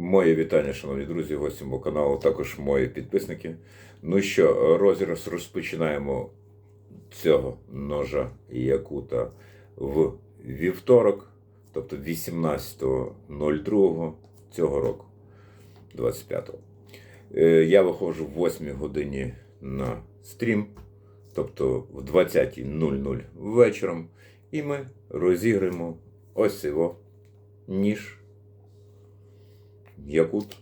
Моє вітання, шановні друзі, гості мого каналу, також мої підписники. Ну що, розіграш розпочинаємо цього ножа Якута в вівторок, тобто 18.02 цього року, 25-го. Е, Я виходжу в 8 годині на стрім, тобто в 20.00 вечором, і ми розіграємо ось його ніж. Якут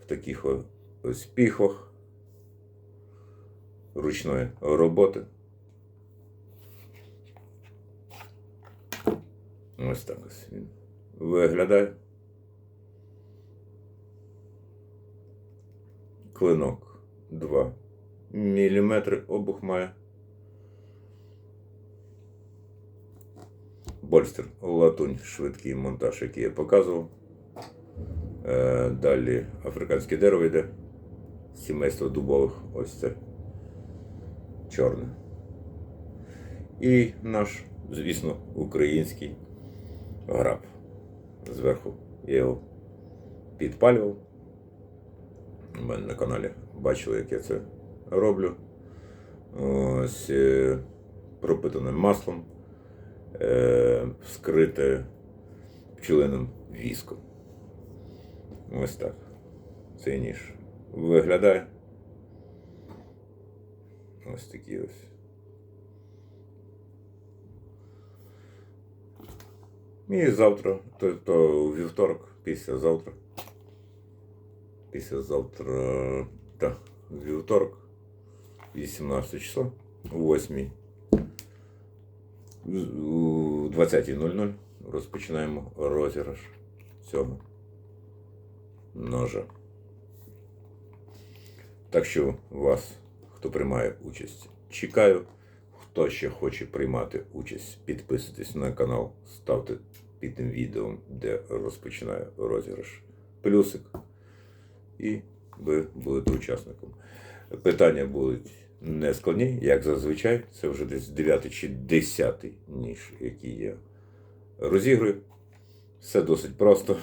в таких ось піхвах ручної роботи. Ось так ось він виглядає. Клинок 2 мм обух має. Больстер латунь, швидкий монтаж, який я показував. Е, Далі африканське дерево йде. Сімейство дубових. Ось це чорне. І наш, звісно, український граб. Зверху я його підпалював. У мене на каналі бачили, як я це роблю. Ось е, пропитане маслом, е, вскрите пчелиним віском. Ось так. Цей ніж виглядає. Ось такі ось. І завтра, тобто вівторок, післязавтра. Післязавтра, так, вівторок, 18 число, 8 20.00 розпочинаємо розіграш цього ножа. Так що вас, хто приймає участь, чекаю. Хто ще хоче приймати участь, підписуйтесь на канал, ставте під тим відео, де розпочинаю розіграш плюсик. І ви будете учасником. Питання будуть не складні, як зазвичай. Це вже десь 9 чи 10 ніж, який я розіграю. Все досить просто.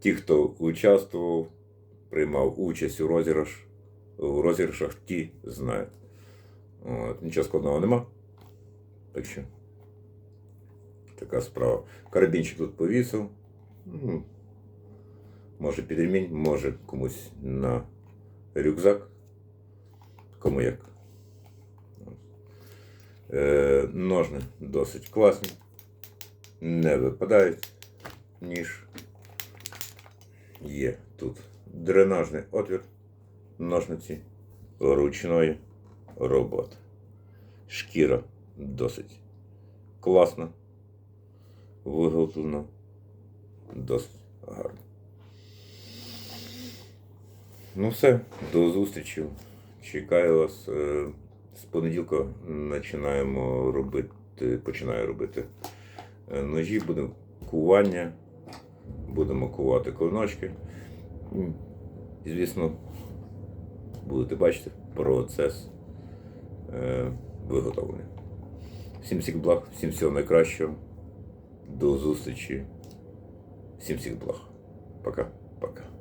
Ті, хто участвував, приймав участь у розіграш, у розіграшах, ті знають. От, нічого складного нема. Так що така справа. Карабінчик тут повісив. Ну, Може під ремінь, може комусь на рюкзак. Кому як. Е, ножни досить класні. Не випадають, ніж є тут дренажний отвір ножниці ручної роботи. Шкіра досить класна, виготовлена, досить гарно. Ну все, до зустрічі. Чекаю вас. Е, З понеділка починаємо робити, починаю робити е, ножі, буде кування, будемо кувати клиночки. І, звісно, будете бачити процес е, виготовлення. Всім всіх благ, всім всього найкращого. До зустрічі. Всім всіх благ. Пока. Пока.